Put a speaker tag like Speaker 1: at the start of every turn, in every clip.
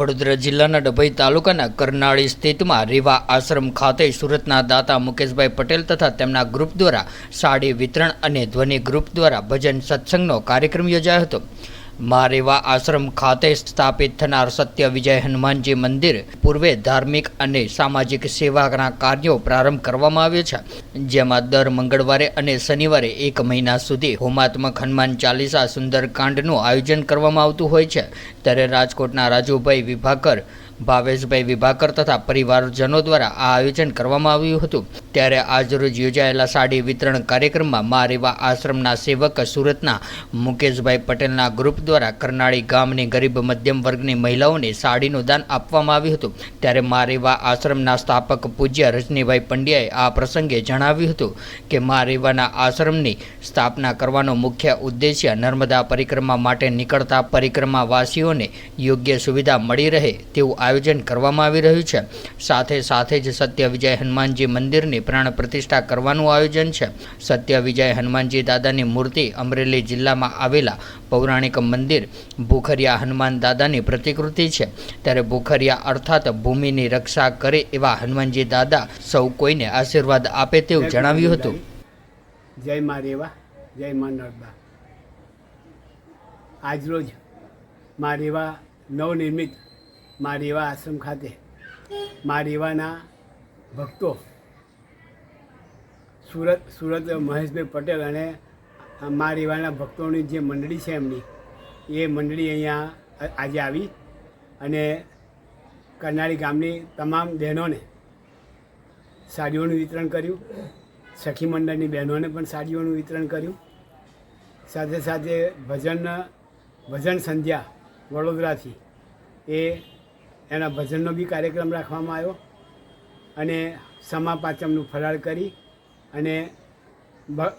Speaker 1: વડોદરા જિલ્લાના ડભોઈ તાલુકાના કરનાળી સ્થિતમાં રેવા આશ્રમ ખાતે સુરતના દાતા મુકેશભાઈ પટેલ તથા તેમના ગ્રુપ દ્વારા સાડી વિતરણ અને ધ્વનિ ગ્રુપ દ્વારા ભજન સત્સંગનો કાર્યક્રમ યોજાયો હતો. મા રેવા આશ્રમ ખાતે સ્થાપિત થનાર સત્ય વિજય હનુમાનજી મંદિર પૂર્વે ધાર્મિક અને સામાજિક સેવાના કાર્યો પ્રારંભ કરવામાં આવ્યો છે. જેમાં દર મંગળવારે અને શનિવારે એક મહિના સુધી હોમાત્મક હનુમાન ચાલીસા સુંદરકાંડનું આયોજન કરવામાં આવતું હોય છે. ત્યારે રાજકોટના રાજુભાઈ વિભાકર ભાવેશભાઈ વિભાકર તથા પરિવારજનો દ્વારા આ આયોજન કરવામાં આવ્યું હતું. ત્યારે આજરોજ યોજાયેલા સાડી વિતરણ કાર્યક્રમમાં મા રેવા આશ્રમના સેવક સુરતના મુકેશભાઈ પટેલના ગ્રુપ દ્વારા કરનાળી ગામની ગરીબ મધ્યમ વર્ગની મહિલાઓને સાડીનું દાન આપવામાં આવ્યું હતું. ત્યારે મા રેવા આશ્રમના સ્થાપક પૂજ્ય રજનીભાઈ પંડ્યાએ આ પ્રસંગે જણાવ્યું હતું કે મા રેવાના આશ્રમની સ્થાપના કરવાનો મુખ્ય ઉદ્દેશ્ય નર્મદા પરિક્રમા માટે નીકળતા પરિક્રમાવાસીઓને યોગ્ય સુવિધા મળી રહે તેવું આયોજન કરવામાં આવી રહ્યું છે. સાથે સાથે જ સત્ય વિજય હનુમાનજી મંદિરની પ્રાણ પ્રતિષ્ઠા કરવાનું આયોજન છે. સત્ય વિજય હનુમાનજી દાદાની મૂર્તિ અમરેલી જિલ્લામાં આવેલા પૌરાણિક મંદિર ભૂખરિયા હનુમાન દાદાની પ્રતિકૃતિ છે. ત્યારે ભૂખરિયા અર્થાત ભૂમિની રક્ષા કરે એવા હનુમાનજી દાદા સૌ કોઈને આશીર્વાદ આપે તેવું જણાવ્યું હતું.
Speaker 2: જય મા રેવા જય મા નર્મદા. આજરોજ મા રેવા નવનિર્મિત મા રેવા આશ્રમ ખાતે મા રેવાના ભક્તો, સુરત સુરત મહેશભાઈ પટેલ અને મા રેવાના ભક્તોની જે મંડળી છે એમની, એ મંડળી અહીંયા આજે આવી અને કરનાળી ગામની તમામ બહેનોને સાડીઓનું વિતરણ કર્યું, સખી મંડળની બહેનોને પણ સાડીઓનું વિતરણ કર્યું. સાથે સાથે ભજન ભજન સંધ્યા વડોદરાથી એ એના ભજનનો બી કાર્યક્રમ રાખવામાં આવ્યો. અને સમા પાંચમનું ફરાળ કરી અને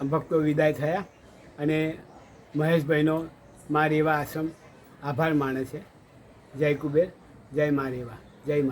Speaker 2: ભક્તો વિદાય થયા. અને મહેશભાઈનો મા રેવા આશ્રમ આભાર માણે છે. જય કુબેર, જય મા રેવા, જય મા